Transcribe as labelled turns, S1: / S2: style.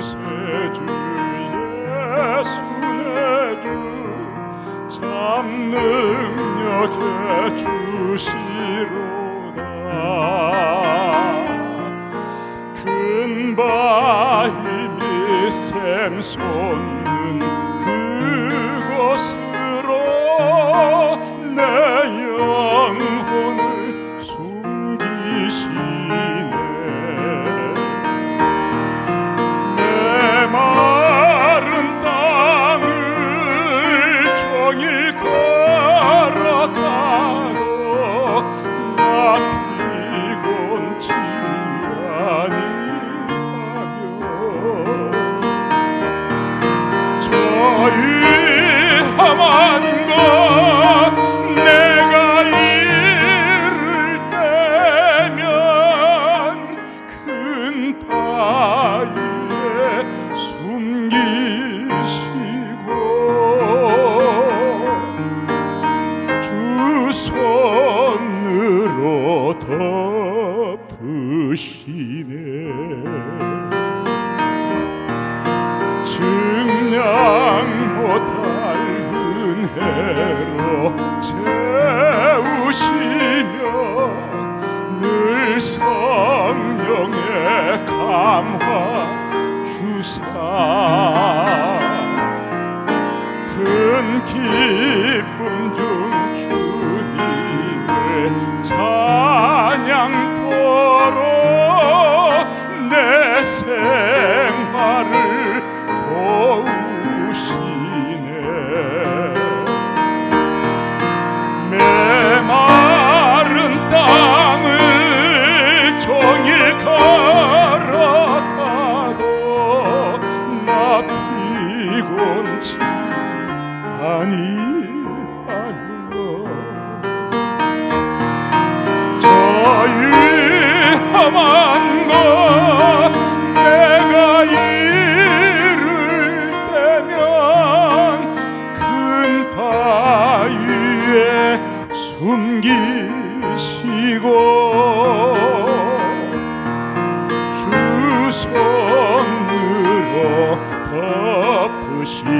S1: 구세주 예수 내주 참 능력해 주시로다. 큰 바 힘이 샘솟는 그곳으로 내 영혼을 숨기시 것 내가 이를 때면 큰 바위에 숨기시 은혜로 채우시며 늘 성령의 감화 주사. 큰 기쁨 중 주님의 찬 아니하며 저희 험한 것 내가 이를 때면 큰 바위에 숨기시고 주 손으로 덮 으시네